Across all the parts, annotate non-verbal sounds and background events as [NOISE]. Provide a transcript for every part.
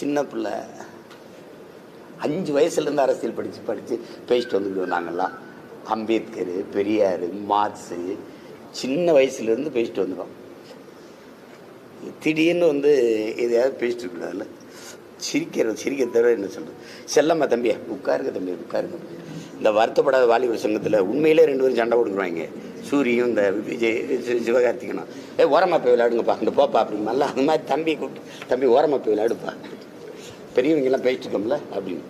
சின்ன பிள்ளை. அஞ்சு வயசுலேருந்து அரசியல் படித்து படித்து பேசிட்டு வந்துக்கிட்டு நாங்கள்லாம் அம்பேத்கர் பெரியார் மார்க்ஸு சின்ன வயசுலேருந்து பேசிட்டு வந்துடும் திடீர்னு வந்து எதையாவது பேசிட்டு இருக்கக்கூடாதுல்ல சிரிக்கிற சிரிக்க தவிர என்ன சொல்கிறது செல்லம்மா தம்பியா? உட்காருங்க தம்பி உட்காருங்க இந்த வருத்தப்படாத வாலிபர் சங்கத்தில் உண்மையிலே ரெண்டு பேரும் சண்டை கொடுக்குறாங்க சூரியும் இந்த விஜய் சிவகார்த்திகனும் ஏ ஓரமாக போய் விளையாடுங்கப்பா. இந்த போப்பா அப்படிங்கல்ல அது மாதிரி தம்பி கூப்பிட்டு தம்பி ஓரமாக போய் விளையாடுப்பா. பெரியவங்கெல்லாம் பேசிட்டு இருக்கோம்ல அப்படின்னு.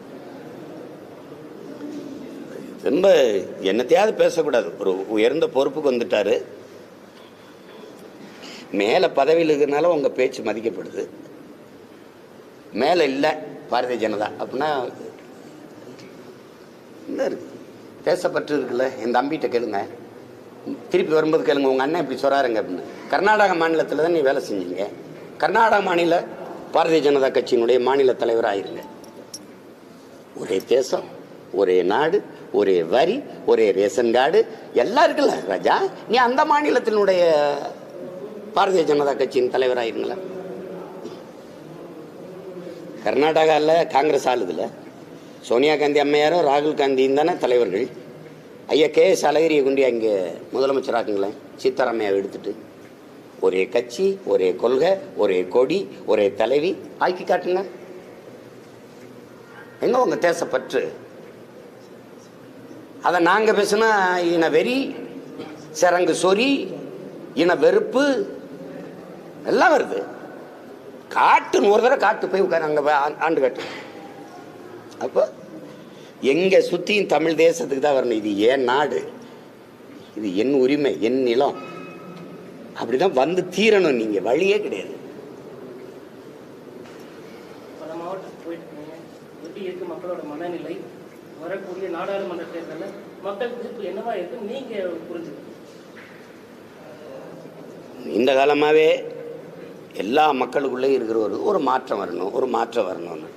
ரொம்ப என்னத்தையாவது பேசக்கூடாது. ஒரு உயர்ந்த பொறுப்புக்கு வந்துட்டாரு. மேலே பதவியில் இருக்கிறனால உங்கள் பேச்சு மதிக்கப்படுது. மேலே இல்லை பாரதிய ஜனதா. அப்படின்னா என்ன இருக்குது பேசப்பட்டு இருக்குல்ல. என் தம்பிகிட்ட கேளுங்க. திருப்பி வரும்போது கேளுங்க. உங்கள் அண்ணன் இப்படி சொல்கிறாருங்க அப்படின்னு. கர்நாடக மாநிலத்தில் தான் நீ வேலை செஞ்சீங்க. கர்நாடக மாநில பாரதிய ஜனதா கட்சியினுடைய மாநில தலைவராயிருங்க. ஒரே தேசம் ஒரே நாடு ஒரே வரி ஒரே ரேஷன் கார்டு. எல்லாம் இருக்குல்ல ராஜா நீ அந்த மாநிலத்தினுடைய பாரதிய ஜனதா கட்சியின் தலைவராயிருங்களா. கர்நாடகாவில் காங்கிரஸ் ஆளுதில் சோனியா காந்தி அம்மையாரும் ராகுல் காந்தியும் தானே தலைவர்கள். ஐயா கே எஸ் அழகிரியை கொண்டு அங்கே முதலமைச்சராக்குங்களேன் சீத்தாராமையாவை எடுத்துட்டு. ஒரே கட்சி ஒரே கொள்கை ஒரே கொடி ஒரே தலைவி. ஆக்கி காட்டுங்க. எங்க உங்க தேசப்பற்று அதை நாங்கள் பேசுனா இன வெறி சரங்கு சொறி இன வெறுப்பு எல்லாம் வருது. காட்டுன்னு ஒரு தடவை காட்டு போய் உட்காரு அங்கே ஆண்டு காட்டு. அப்போ எங்கே சுற்றியும் தமிழ் தேசத்துக்கு தான் வரணும். இது ஏன் நாடு? இது என் உரிமை என் நிலம். அப்படிதான் வந்து தீரணும் நீங்கள் வழியே கிடையாது. வரக்கூடிய நாடாளுமன்ற தேர்தலில் மக்கள் தீர்ப்பு என்னவா இருக்கு? நீங்க புரிஞ்சுக்கணும். இந்த காலமாகவே எல்லா மக்களுக்குள்ளே இருக்கிற ஒரு ஒரு மாற்றம் வரணும் ஒரு மாற்றம் வரணும்னு.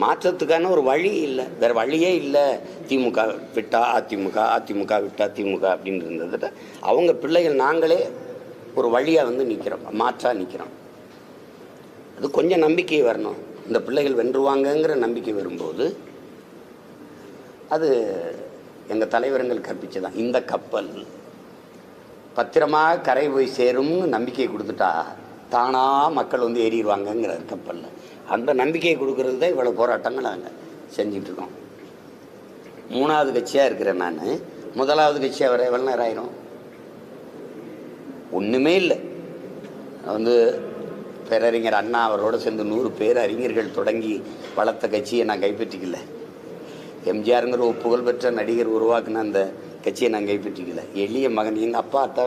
மாற்றத்துக்கான ஒரு வழி இல்லை. வேறு வழியே இல்லை. திமுக விட்டா அதிமுக அதிமுக விட்டா திமுக அப்படின்னு இருந்ததுட்ட அவங்க பிள்ளைகள் நாங்களே ஒரு வழியாக வந்து நிற்கிறோம் மாற்றாக நிற்கிறோம் அது கொஞ்சம் நம்பிக்கை வரணும். இந்த பிள்ளைகள் வென்றுவாங்கங்கிற நம்பிக்கை வரும்போது அது எங்கள் தலைவரங்கள் கற்பிச்சதான் இந்த கப்பல் பத்திரமாக கரை போய் சேரும்னு நம்பிக்கை கொடுத்துட்டா தானாக மக்கள் வந்து ஏறிடுவாங்கங்கிற கப்பலில். அந்த நம்பிக்கையை கொடுக்கறது தான் இவ்வளோ போராட்டங்கள் நாங்கள் செஞ்சிட்ருக்கோம் மூணாவது கட்சியாக இருக்கிறேன் நான். முதலாவது கட்சியாக வர எவ்வளோ நேரம் ஆயிரும். ஒன்றுமே இல்லை. வந்து பேரறிஞர் அண்ணா அவரோட சேர்ந்து நூறு பேர் அறிஞர்கள் தொடங்கி வளர்த்த கட்சியை நான் கைப்பற்றிக்கல. எம்ஜிஆருங்கிற ஒரு புகழ்பெற்ற நடிகர் உருவாக்குன அந்த கட்சியை நான் கைப்பற்றிக்கல. எளிய மகன் எங்கள் அப்பா அத்தை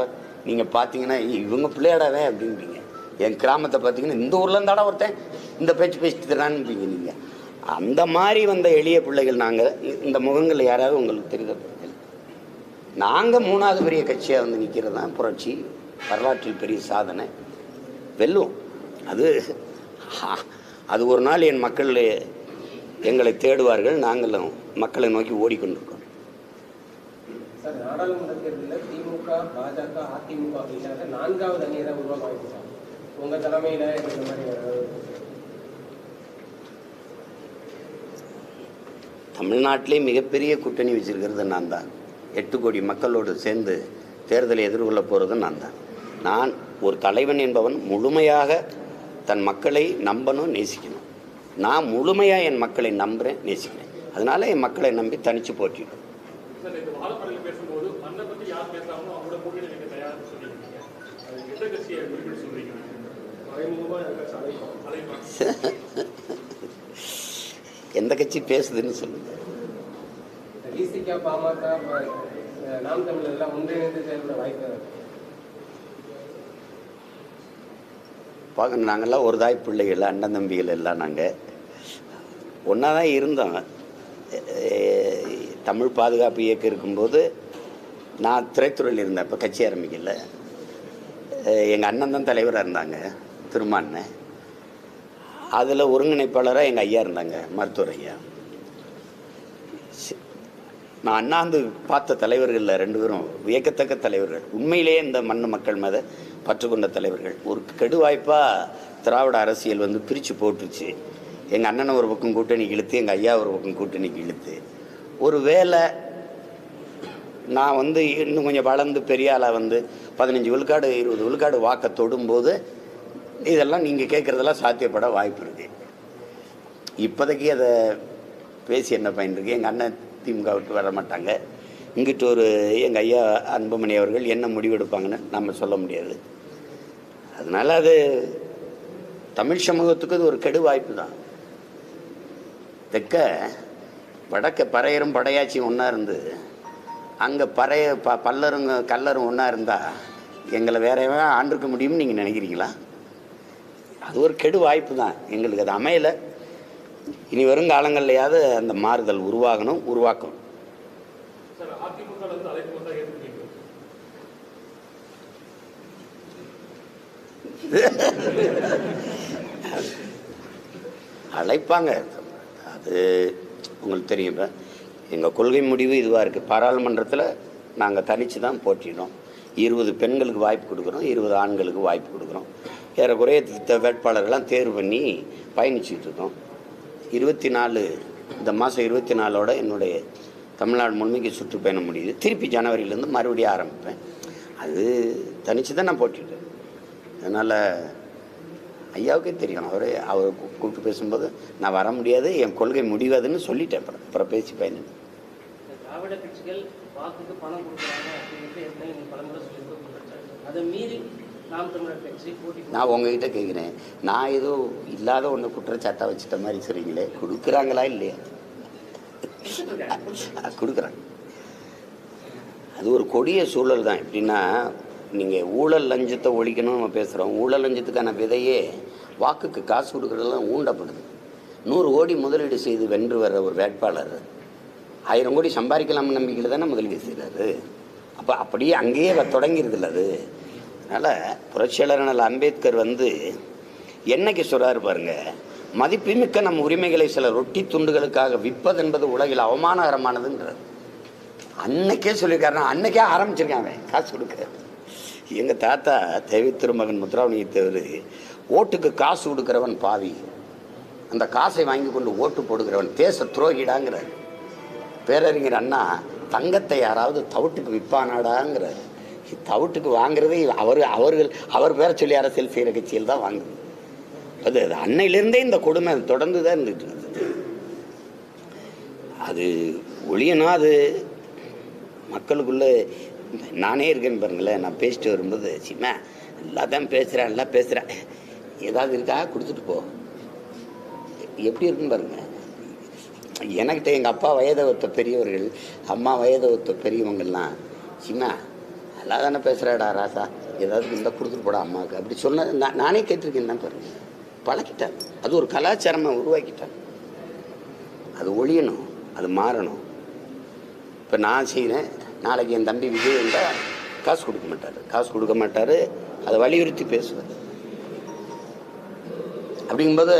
நீங்கள் பார்த்தீங்கன்னா இவங்க பிள்ளையாடவே அப்படின்பீங்க என் கிராமத்தை பார்த்தீங்கன்னா இந்த ஊரில் இருந்தாடா ஒருத்தன் இந்த பேச்சு பேசிட்டு தரான்பீங்க நீங்கள் அந்த மாதிரி வந்த எளிய பிள்ளைகள் நாங்கள் இந்த முகங்கள் யாராவது உங்களுக்கு தெரியுத? நாங்கள் மூணாவது பெரிய கட்சியாக வந்து நிற்கிறது தான் புரட்சி. வரலாற்றில் பெரிய சாதனை. வெல்லுவோம் அது அது ஒரு நாள் என் மக்கள் எங்களை தேடுவார்கள். நாங்களும் மக்களை நோக்கி ஓடிக்கொண்டிருக்கோம். தமிழ்நாட்டிலே மிகப்பெரிய கூட்டணி வச்சிருக்கிறது நான் தான். எட்டு கோடி மக்களோடு சேர்ந்து தேர்தலை எதிர்கொள்ள போகிறது நான் தான். நான் ஒரு தலைவன் என்பவன் முழுமையாக தன் மக்களை நம்பணும் நேசிக்கணும். நான் முழுமையாக என் மக்களை நம்புகிறேன் நேசிக்கிறேன். அதனால என் மக்களை நம்பி தனித்து போட்டிடும் [LAUGHS] எந்த கட்சி பேசுதுன்னு சொல்லுங்க. பாமக நாம் தமிழர் எல்லாம் ஒன்றிணைந்து செயல்பட வாய்ப்பு பார்க்க நாங்கள்லாம் ஒரு தாய் பிள்ளைகள் அண்ணன் தம்பிகள் எல்லாம் நாங்கள் ஒன்றா தான் இருந்தோம் தமிழ் பாதுகாப்பு இயக்கம் இருக்கும்போது நான் திரைத்துறையில் இருந்தேன். இப்போ கட்சி ஆரம்பிக்கல. எங்கள் அண்ணன் தான் தலைவராக இருந்தாங்க திருமாண்ணன் அதில் ஒருங்கிணைப்பாளராக எங்கள் ஐயா இருந்தாங்க மருத்துவர் ஐயா. நான் அண்ணாந்து பார்த்த தலைவர்களில் ரெண்டு பேரும் வியக்கத்தக்க தலைவர்கள். உண்மையிலேயே இந்த மண்ணு மக்கள் மத பற்றுக்கொண்ட தலைவர்கள். ஒரு கெடுவாய்ப்பாக திராவிட அரசியல் வந்து பிரித்து போட்டுச்சு. எங்கள் அண்ணனை ஒரு பக்கம் கூட்டணி இழுத்து எங்கள் ஐயா ஒரு பக்கம் கூட்டணி இழுத்து. ஒரு வேளை நான் வந்து இன்னும் கொஞ்சம் வளர்ந்து பெரிய ஆளாக வந்து பதினஞ்சு விழுக்காடு இருபது விழுக்காடு வாக்க தொடும்போது இதெல்லாம் நீங்கள் கேட்குறதெல்லாம் சாத்தியப்பட வாய்ப்பு இருக்குது இப்போதைக்கு அதை பேசி என்ன பயன் இருக்குது எங்கள் அண்ணன் திமுக விட்டு வர மாட்டாங்க. இங்கிட்டு ஒரு எங்கள் ஐயா அன்புமணி அவர்கள் என்ன முடிவெடுப்பாங்கன்னு நம்ம சொல்ல முடியாது. அதனால் அது தமிழ் சமூகத்துக்கு அது ஒரு கெடு வாய்ப்பு தான். தெற்க வடக்க பறையரும் படையாச்சி ஒன்றா இருந்து அங்கே பறைய ப பல்லருங்க கல்லரும் ஒன்றா இருந்தால் எங்களை வேற எவன் ஆண்டிருக்க முடியும்னு நீங்கள் நினைக்கிறீங்களா? அது ஒரு கெடு வாய்ப்பு தான். எங்களுக்கு அது அமையலை. இனி வரும் காலங்கள்லையாவது அந்த மாறுதல் உருவாகணும் உருவாக்கணும் அழைப்பாங்க. அது உங்களுக்கு தெரியும். இப்போ எங்கள் கொள்கை முடிவு இதுவாக இருக்குது பாராளுமன்றத்தில் நாங்கள் தனித்து தான் போட்டினோம் இருபது பெண்களுக்கு வாய்ப்பு கொடுக்குறோம் இருபது ஆண்களுக்கு வாய்ப்பு கொடுக்குறோம். ஏறக்குறைய வேட்பாளர்கள்லாம் தேர்வு பண்ணி பயணிச்சுட்டு இருக்கோம். இருபத்தி நாலு இந்த மாதம் இருபத்தி நாலோட என்னுடைய தமிழ்நாடு முழுமைக்கு சுற்றுப்பயணம் முடியுது. திருப்பி ஜனவரியிலேருந்து மறுபடியும் ஆரம்பிப்பேன். அது தனித்து தான் நான் போட்டிட்டேன் அதனால் ஐயாவுக்கே தெரியும். அவர் அவர் கூப்பிட்டு பேசும்போது நான் வர முடியாது என் கொள்கை முடிவாதுன்னு சொல்லிட்டேன் அப்புறம். அப்புறம் பேசி பயணம் திராவிட கட்சிகள் வாக்குக்கு பணம் கொடுக்குறாங்க அப்படிங்கிறது ஏற்கனவே நீங்கள் பலமுறை அதை மீறி நான் உங்ககிட்ட கேட்குறேன் நான் ஏதோ இல்லாத ஒன்று குற்றச்சாட்டை வச்சுட்ட மாதிரி சொல்றீங்களே. கொடுக்குறாங்களா இல்லையா? கொடுக்குறாங்க. அது ஒரு கொடிய சூழல் தான். எப்படின்னா நீங்கள் ஊழல் லஞ்சத்தை ஒழிக்கணும் நம்ம பேசுகிறோம் ஊழல் லஞ்சத்துக்கான விதையே வாக்குக்கு காசு கொடுக்குறதெல்லாம் ஊண்டப்படுது. நூறு கோடி முதலீடு செய்து வென்று வர ஒரு வேட்பாளர். ஆயிரம் கோடி சம்பாதிக்கலாம்னு நம்பிக்கையில் தானே முதலீடு செய்கிறாரு அப்போ அப்படியே அங்கேயே தொடங்கிருதுல்ல அது. அதனால் புரட்சியாளர் அம்பேத்கர் வந்து என்னைக்கு சொல்கிறாரு பாருங்க மதிப்புமிக்க நம் உரிமைகளை சில ரொட்டி துண்டுகளுக்காக விற்பது என்பது உலகில் அவமானகரமானதுன்றார் அன்னைக்கே சொல்லியிருக்காருன்னா அன்னைக்கே ஆரம்பிச்சிருக்காங்க அவன் காசு கொடுக்க. எங்கள் தாத்தா தேவி திருமகன் முத்துராமலிங்க தேவர் ஓட்டுக்கு காசு கொடுக்குறவன் பாவி. அந்த காசை வாங்கி கொண்டு ஓட்டு போடுகிறவன் தேச துரோகிடாங்கிறார். பேரறிஞர் அண்ணா தங்கத்தை யாராவது தவிட்டுக்கு விற்பானாடாங்கிறார். தவிட்டுக்கு வாங்குறதே அவர் அவர்கள் அவர் பேரை சொல்லி அரசியல் செய்கிற கட்சியில் தான் வாங்குது. அது அது அன்னையிலேருந்தே இந்த கொடுமை தொடர்ந்து தான் இருந்துட்டு இருந்தது. அது ஒழியணும் அது மக்களுக்குள்ளே நானே இருக்கேன்னு பாருங்களேன் நான் பேசிட்டு வரும்போது சிம்மா நல்லா தான் பேசுகிறேன் நல்லா பேசுகிறேன் ஏதாவது இருக்கா? கொடுத்துட்டு போ. எப்படி இருக்குன்னு பாருங்க. எனக்கிட்ட எங்கள் அப்பா வயதை ஒத்த பெரியவர்கள் அம்மா வயதை ஒத்த பெரியவங்கள்லாம் சிம்மா நல்லா தானே பேசுகிறாடா ராசா? ஏதாவது இருந்தால் கொடுத்துட்டு போடா அம்மாவுக்கு. அப்படி சொன்னது நான் நானே கேட்டிருக்கேன் தான் பாருங்க பழக்கிட்டேன் அது ஒரு கலாச்சாரமாக உருவாக்கிட்டேன். அது ஒழியணும். அது மாறணும். இப்போ நான் செய்கிறேன் நாளைக்கு என் தம்பி விஜய் இருந்தால் காசு கொடுக்க மாட்டார். காசு கொடுக்க மாட்டார். அதை வலியுறுத்தி பேசுவார். அப்படிங்கும்போது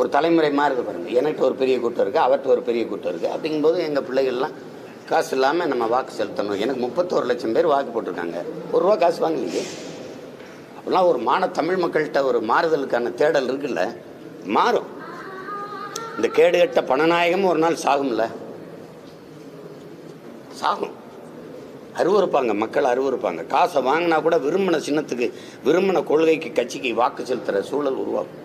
ஒரு தலைமுறை மாறுது பாருங்கள் எனக்கு ஒரு பெரிய கூட்டம் இருக்குது அவர்கிட்ட ஒரு பெரிய கூட்டம் இருக்குது அப்படிங்கும்போது எங்கள் பிள்ளைகள்லாம் காசு இல்லாமல் நம்ம வாக்கு செலுத்தணும். எனக்கு முப்பத்தோரு லட்சம் பேர் வாக்கு போட்டிருக்காங்க. ஒரு ரூபா காசு வாங்கலையே? அப்படிலாம் ஒரு மான தமிழ் மக்கள்கிட்ட ஒரு மாறுதலுக்கான தேடல் இருக்குல்ல? மாறும். இந்த கேடு கட்ட பணநாயகமும் ஒரு நாள் சாகும்ல? சாகும். அருவறுப்பாங்க மக்கள் அருவறுப்பாங்க காசை வாங்கினா கூட விரும்பின சின்னத்துக்கு விரும்பின கொள்கைக்கு கட்சிக்கு வாக்கு செலுத்துகிற சூழல் உருவாகும்.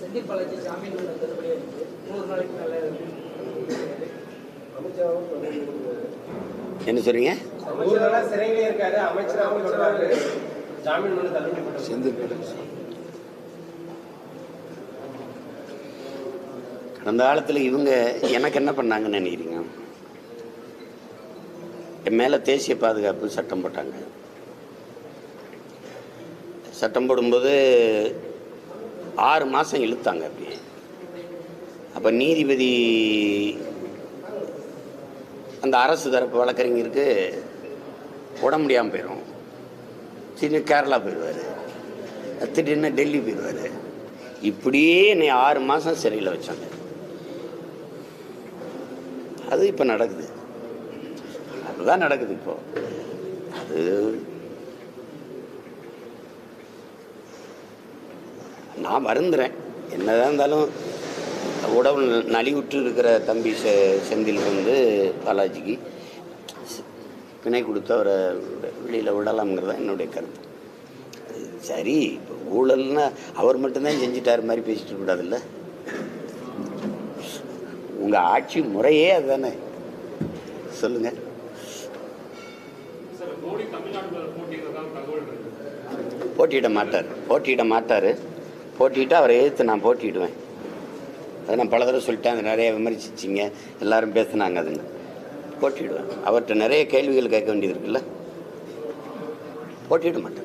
செந்தில் பாலாஜி ஜாமீன் வந்ததுபடியே என்ன சொல்றீங்க? கடந்த காலத்தில் இவங்க எனக்கு என்ன பண்ணாங்கன்னு நினைக்கிறீங்க? என் மேலே தேசிய பாதுகாப்பு சட்டம் போட்டாங்க. சட்டம் போடும்போது ஆறு மாதம் இழுத்தாங்க அப்படியே அப்போ நீதிபதி அந்த அரசு தரப்பு வழக்கறிஞருக்கு உடம்பு முடியாமல் போயிடும் திடீர்னு கேரளா போயிடுவார். திடீர்னு டெல்லி போயிடுவார். இப்படியே என்னை ஆறு மாதம் சிறையில் வச்சாங்க. அது இப்போ நடக்குது. அதுதான் நடக்குது இப்போ. அது நான் வருந்துறேன். என்னதான் இருந்தாலும் உடல் நலிவுற்று இருக்கிற தம்பி செ செந்தில் வந்து பாலாஜிக்கு பிணை கொடுத்து அவரை வெளியில் விடலாம்ங்கிறது தான் என்னுடைய கருத்து. சரி இப்போ ஊழல்னா அவர் மட்டும்தான் செஞ்சிட்டார் மாதிரி பேசிட்டு இருக்கக்கூடாதுல்ல உங்கள் ஆட்சி முறையே அதுதானே. சொல்லுங்கள் போட்டியிட மாட்டார். போட்டியிட மாட்டார். போட்டியிட்டு அவரை எதிர்த்து நான் போட்டியிடுவேன். அதை நான் பல தடவை சொல்லிட்டேன் அது நிறைய விமர்சிச்சிங்க. எல்லாரும் பேசுனாங்க அதுங்க. போட்டியிடுவேன். அவர்கிட்ட நிறைய கேள்விகள் கேட்க வேண்டியது இருக்குல்ல? போட்டியிட மாட்டேன்.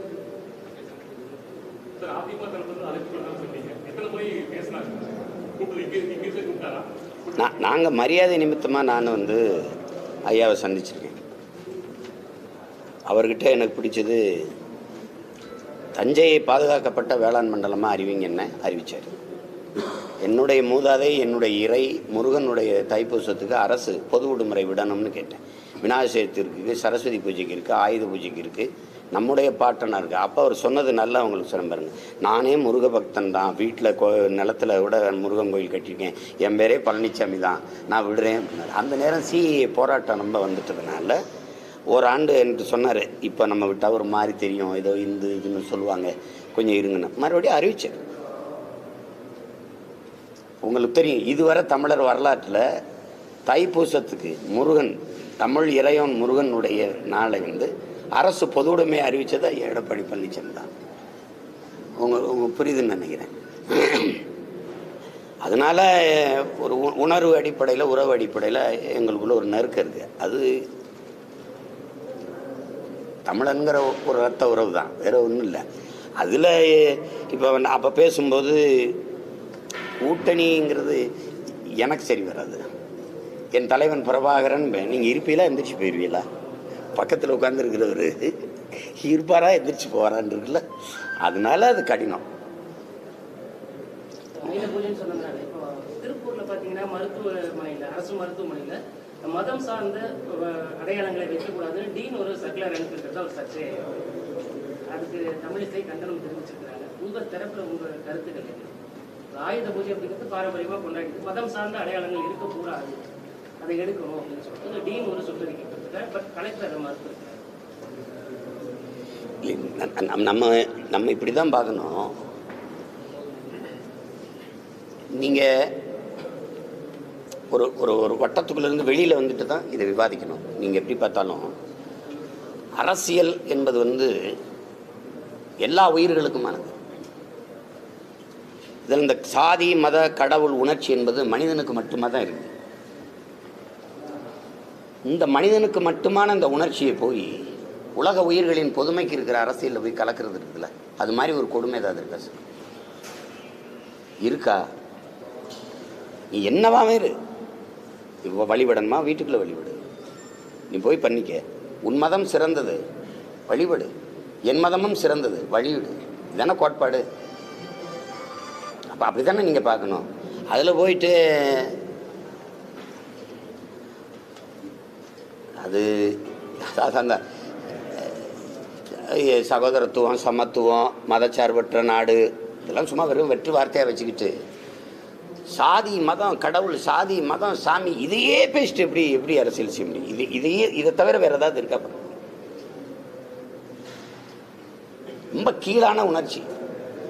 நான் நாங்கள் மரியாதை நிமித்தமாக நான் வந்து ஐயாவை சந்திச்சிருக்கேன். அவர்கிட்ட எனக்கு பிடிச்சது தஞ்சையை பாதுகாக்கப்பட்ட வேளாண் மண்டலமாக அறிவிங்கன்னு அறிவிச்சார். என்னுடைய மூதாதை என்னுடைய இறை முருகனுடைய தைப்பூசத்துக்கு அரசு பொது விடுமுறை விடணும்னு கேட்டேன். விநாயகர் சதுர்த்தி இருக்குது சரஸ்வதி பூஜைக்கு இருக்குது ஆயுத பூஜைக்கு இருக்குது நம்முடைய பாட்டனா இருக்குது அப்போ அவர் சொன்னது நல்லா அவங்களுக்கு சொல்ல பாருங்க. நானே முருக பக்தன் தான். வீட்டில் கோ நிலத்தில் விட முருகன் கோயில் கட்டியிருக்கேன். என் பேரே பழனிசாமி தான். நான் விடுறேன் அப்படின்னாரு. அந்த நேரம் சிஏ போராட்டம் ரொம்ப வந்துட்டதுனால ஒரு ஆண்டு என்று சொன்னார். இப்போ நம்ம விட்டால் ஒரு மாதிரி தெரியும். ஏதோ இந்து இதுன்னு சொல்லுவாங்க. கொஞ்சம் இருங்கன்னு. மறுபடியும் அறிவிச்சார். உங்களுக்கு தெரியும் இதுவரை தமிழர் வரலாற்றில் தைப்பூசத்துக்கு முருகன் தமிழ் இறைவன் முருகனுடைய நாளை வந்து அரசு பொதுவுடைமை அறிவித்ததை எடப்பாடி பழனிசாமி தான். உங்க உங்கள் புரியுதுன்னு நினைக்கிறேன். அதனால் ஒரு உ- உணர்வு அடிப்படையில் உறவு அடிப்படையில் எங்களுக்குள்ள ஒரு நெருக்கம் இருக்குது அது தமிழன்கிற ஒரு ரத்த உறவு தான் வேறு ஒன்றும் இல்லை. அதில் இப்போ அப்போ பேசும்போது கூட்டணிங்கிறது எனக்கு சரி வராது. என் தலைவன் பிரபாகரன் நீங்கள் இருப்பீங்களா? எந்திரிச்சு போயிருவீங்களா? பக்கத்தில் உட்காந்துருக்கிறவர் இருப்பாரா? எந்திரிச்சு போகிறான்னு இருக்குல்ல அதனால அது கடினம். ஆயுத பூஜைன்னு சொன்னதுனால இப்போ திருப்பூர்ல பாத்தீங்கன்னா மருத்துவமனையில அரசு மருத்துவமனையில மதம் சார்ந்த அடையாளங்களை வைக்கக்கூடாது டீன் ஒரு சர்க்குலர் அனுப்பியிருக்கிறதா ஒரு சர்ச்சை. அதுக்கு தமிழிசை கண்டனம் தெரிவிச்சிருக்கிறாங்க. உங்க தரப்புல உங்க கருத்துக்கள் என்ன? ஆயுத பூஜை அப்படிங்கிறது பாரம்பரியமாக கொண்டாடிட்டு மதம் சார்ந்த அடையாளங்கள் இருக்கக்கூடாது. அதை எடுக்கணும் அப்படின்னு சொல்லிட்டு டீன் ஒரு சுற்றறிக்கை கொடுத்துருக்காரு பட் கலெக்டர் அதை மறுத்திருக்காரு. நம்ம நம்ம இப்படி தான் பார்க்கணும். நீங்கள் ஒரு ஒரு ஒரு வட்டத்துக்குள்ளேருந்து வெளியில் வந்துட்டு தான் இதை விவாதிக்கணும். நீங்கள் எப்படி பார்த்தாலும் அரசியல் என்பது வந்து எல்லா உயிர்களுக்குமானது. இதில் இந்த சாதி மத கடவுள் உணர்ச்சி என்பது மனிதனுக்கு மட்டுமே தான் இருக்குது இந்த மனிதனுக்கு மட்டுமான இந்த உணர்ச்சியை போய் உலக உயிர்களின் பொதுமைக்கு இருக்கிற அரசியலில் போய் கலக்கிறது இருக்குல்ல? அது மாதிரி ஒரு கொடுமை ஏதாவது இருக்கா சார் இருக்கா? நீ என்னவாவே இரு இப்போ வழிபடணுமா? வீட்டுக்குள்ளே வழிபடு. நீ போய் பண்ணிக்க. உன் மதம் சிறந்தது. வழிபடு. என் மதமும் சிறந்தது. வழிவிடு இதானே கோட்பாடு? அப்போ அப்படி தானே நீங்கள் பார்க்கணும். அதில் போயிட்டு அது அந்த சகோதரத்துவம் சமத்துவம் மதச்சார்பற்ற நாடு இதெல்லாம் சும்மா வெறும் வெற்று வார்த்தையாக வச்சுக்கிட்டு. சாதி மதம் கடவுள் சாதி மதம் சாமி இதையே பேசிட்டு எப்படி எப்படி அரசியல் செய்ய முடியும்? இது இதையே இதை தவிர வேறு ஏதாவது இருக்கா? ரொம்ப கீழான உணர்ச்சி.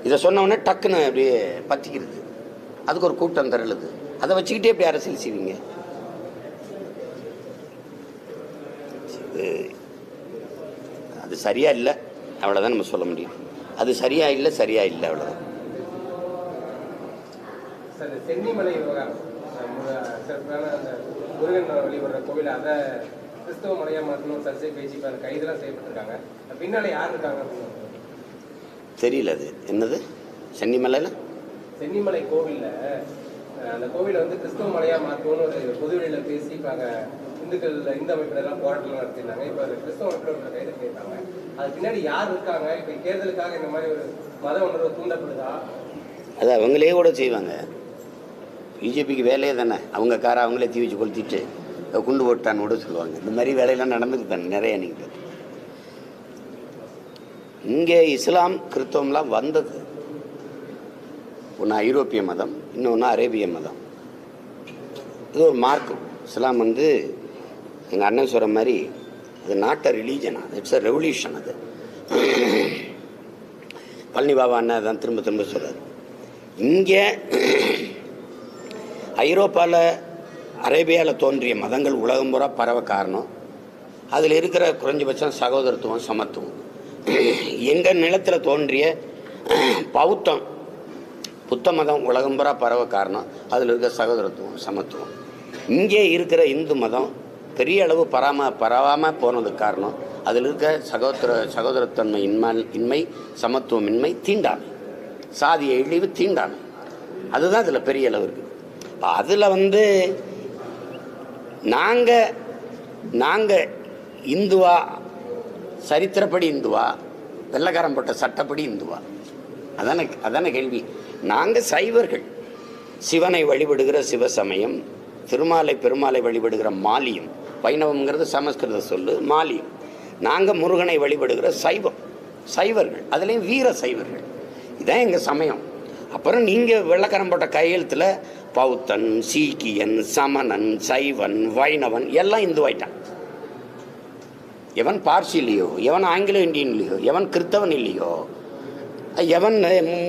இதை சொன்ன உடனே டக்குன்னு அப்படியே பத்திக்கிறது. அதுக்கு ஒரு கூட்டம் திரளுது. அதை வச்சுக்கிட்டே எப்படி அரசியல் செய்வீங்க. அது சரியா இல்லை அவ்வளோதான் நம்ம சொல்ல முடியும். அது சரியா இல்லை சரியா இல்லை அவ்வளோதான் சென்னிமலை சிறப்பான வழிபடுற கோவில் அதை கிறிஸ்தவ மலையா மாற்றணும் சர்ச்சை பேச்சு கைதெல்லாம் செய்யப்பட்டிருக்காங்க. அது யார் இருக்காங்க? அப்படின்னு தெரியல அது என்னது? சென்னிமலையில் சென்னிமலை கோவில்ல அந்த கோவிலை வந்து கிறிஸ்தவ மலையா மாற்றணும்னு ஒரு பொதுவெளியில பேசி இப்போ அங்கே இந்துக்கள் இந்து அமைப்புல எல்லாம் போராட்டம் நடத்திருந்தாங்க இப்போ அது கிறிஸ்தவ அமைப்பில் கைது பண்ணியிருக்காங்க. அது பின்னாடி யார் இருக்காங்க? இப்போ தேர்தலுக்காக இந்த மாதிரி ஒரு மத உணர்வு தூண்டப்படுதா? அது அவங்களே கூட செய்வாங்க. பிஜேபிக்கு வேலையே தானே. அவங்க காரை அவங்களே தீ வச்சு கொளுத்திட்டு குண்டு போட்டான்னு கூட சொல்லுவாங்க. இந்த மாதிரி வேலையெல்லாம் நடந்துருக்கு தானே நிறைய நீங்கள் இங்கே இஸ்லாம் கிறிஸ்தவம்லாம் வந்தது. ஒன்று ஐரோப்பிய மதம் இன்னொன்று அரேபிய மதம். இது ஒரு மார்க்கம் இஸ்லாம் வந்து எங்கள் அண்ணன் சொல்கிற மாதிரி அது நாட் அ அது. இட்ஸ் அ ரெவல்யூஷன் அது. பழனி பாபா அண்ணன் தான் திரும்ப திரும்ப சொல்கிறார் இங்கே ஐரோப்பாவில் அரேபியாவில் தோன்றிய மதங்கள் உலகம் பூரா பரவ காரணம். அதில் இருக்கிற குறைஞ்சபட்சம் சகோதரத்துவம் சமத்துவம். எங்கள் நிலத்தில் தோன்றிய பௌத்தம் புத்த மதம் உலகம்பரா பரவ காரணம் அதில் இருக்க சகோதரத்துவம் சமத்துவம். இங்கே இருக்கிற இந்து மதம் பெரிய அளவு பராம பரவாமல் போனதுக்கு காரணம் அதில் இருக்க சகோதர சகோதரத்தன்மை இன்மை இன்மை சமத்துவமின்மை தீண்டாமை. சாதிய இழிவு தீண்டாமை. அதுதான் இதில் பெரிய அளவு இருக்குது அதில் வந்து நாங்கள் நாங்கள் இந்துவா சரித்திரப்படி இந்துவா? வெள்ளக்காரன் போட்ட சட்டப்படி இந்துவா? அதான அதான கேள்வி. நாங்கள் சைவர்கள். சிவனை வழிபடுகிற சிவசமயம் திருமாலை பெருமாளை வழிபடுகிற மாலியம். வைணவம்ங்கிறது சமஸ்கிருத சொல்லு மாலியம். நாங்கள் முருகனை வழிபடுகிற சைவம். சைவர்கள். அதுலேயும் வீர சைவர்கள். இதான் எங்கள் சமயம். அப்புறம் நீங்கள் வெள்ளக்காரன் போட்ட கையெழுத்தில் பௌத்தன் சீக்கியன் சமணன் சைவன் வைணவன் எல்லாம் இந்துவாயிட்டான். எவன் பார்சி இல்லையோ எவன் ஆங்கிலோ இந்தியன் இல்லையோ எவன் கிறித்தவன் இல்லையோ எவன்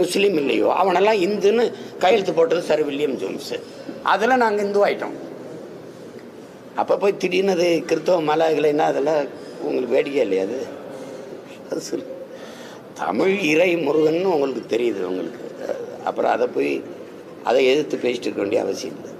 முஸ்லீம் இல்லையோ அவனெல்லாம் இந்துன்னு கையெழுத்து போட்டது சர் வில்லியம் ஜோன்ஸு அதில் நாங்கள் இந்து ஆயிட்டோம். அப்போ போய் திடீர்னு அது கிறித்தவ மலைகளைன்னா அதெல்லாம் உங்களுக்கு வேடிக்கை இல்லையா அது? அது சொல்லு தமிழ் இறை முருகன் உங்களுக்கு தெரியுது உங்களுக்கு. அப்புறம் அதை போய் அதை எதிர்த்து பேசிட்டு இருக்க வேண்டிய அவசியம் இல்லை.